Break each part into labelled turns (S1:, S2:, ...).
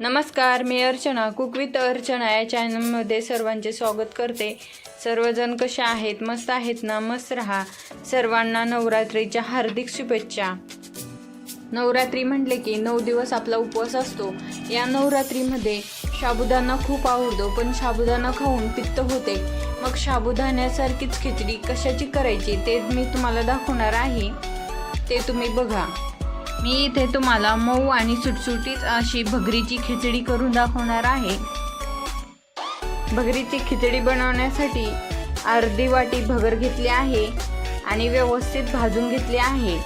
S1: नमस्कार मी Archana cook with Archana या चॅनलमध्ये सर्वांचे स्वागत करते. सर्वजण कसे आहेत? मस्त आहेत ना? मस्त राहा. सर्वांना नवरात्रीच्या हार्दिक शुभेच्छा. नवरात्री म्हटले की नऊ दिवस आपला उपवास असतो. या नवरात्रीमध्ये साबुदाणा खूप आवडतो पण साबुदाणा खाऊन पित्त होते. मग साबुदाण्यासारखीच खिचडी कशाची करायची ते मी तुम्हाला दाखवणार आहे. ते तुम्ही बघा. मी इथे तुम्हाला मऊ आणि सुटसुटीत अशी भगरीची खिचडी करून दाखवणार आहे. भगरीची खिचडी बनवण्यासाठी अर्धी वाटी भगर घेतली आहे आणि व्यवस्थित भाजून घेतली आहे.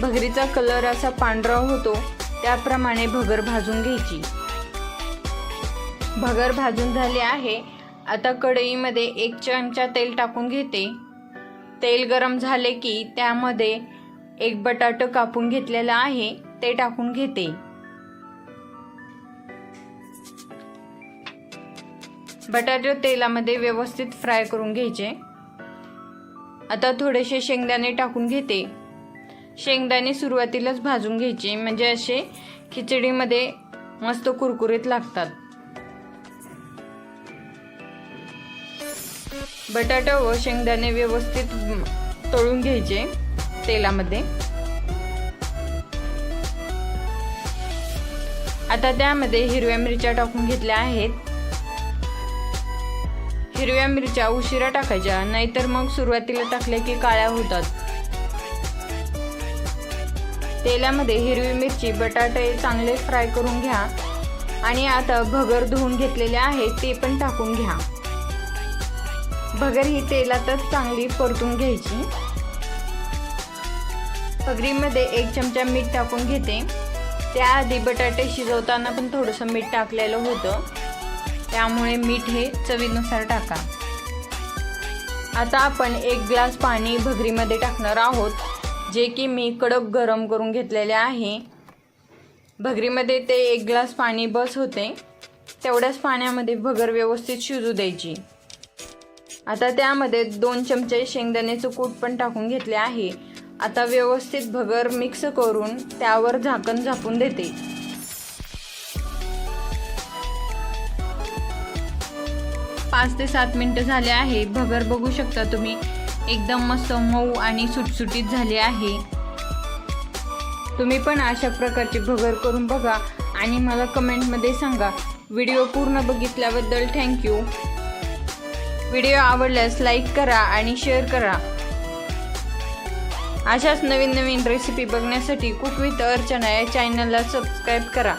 S1: भगरीचा कलर असा पांढरा होतो त्याप्रमाणे भगर भाजून घ्यायची. भगर भाजून झाली आहे. आता कढईमध्ये एक चमचा तेल टाकून घेते. तेल गरम झाले की त्यामध्ये एक बटाट कापून घेतलेला आहे ते टाकून घेते. बटाटे तेलामध्ये व्यवस्थित फ्राय करून घ्यायचे. आता थोडेसे शेंगदाणे टाकून घेते. शेंगदाणे सुरुवातीलाच भाजून घ्यायचे म्हणजे असे खिचडीमध्ये मस्त कुरकुरीत लागतात. बटाटा व शेंगदाणे व्यवस्थित तळून घ्यायचे. तेलामध्ये. आता त्यामध्ये हिरव्या मिरच्या टाकून घेतल्या आहेत. हिरव्या मिरच्या उशिरा टाकायच्या नाहीतर मग सुरुवातीला टाकल्या की काळ्या होतात. तेलामध्ये हिरवी मिरची बटाटे चांगले फ्राय करून घ्या. आणि आता भगर धुवून घेतलेले आहे ते पण टाकून घ्या. भगर ही तेलातच चांगली परतून घ्यायची. भगरीमध्ये एक चमचा मीठ टाकून घेते. त्याआधी बटाटे शिजवताना पण थोडंसं मीठ टाकलेलं होतं. त्यामुळे मीठ हे चवीनुसार टाका. आता आपण एक ग्लास पाणी भगरीमध्ये टाकणार आहोत जे की मी कडक गरम करून घेतलेले आहे. भगरीमध्ये ते एक ग्लास पाणी बस होते. तेवढ्याच पाण्यामध्ये भगर व्यवस्थित शिजू द्यायची. आता त्यामध्ये दोन चमचे शेंगदाण्याचं कूट पण टाकून घेतले आहे. आता व्यवस्थित भगर मिक्स करून त्यावर झाकण झाकून देते. पाच ते सात मिनटं झाले आहे भगर बघू शकता तुम्ही. एकदम मस्त मऊ आणि सुटसुटीत झाली आहे. तुम्ही पण अशा प्रकारची भगर करून बघा आणि मला कमेंटमध्ये सांगा. व्हिडिओ पूर्ण बघितल्याबद्दल थँक्यू. व्हिडिओ आवडल्यास लाईक करा आणि शेअर करा. अशाच नवीन नवीन रेसिपी बघण्यासाठी कुक विथ अर्चना या चॅनलला सबस्क्राईब करा.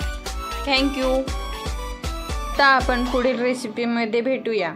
S1: थँक्यू आता आपण पुढील रेसिपीमध्ये भेटूया.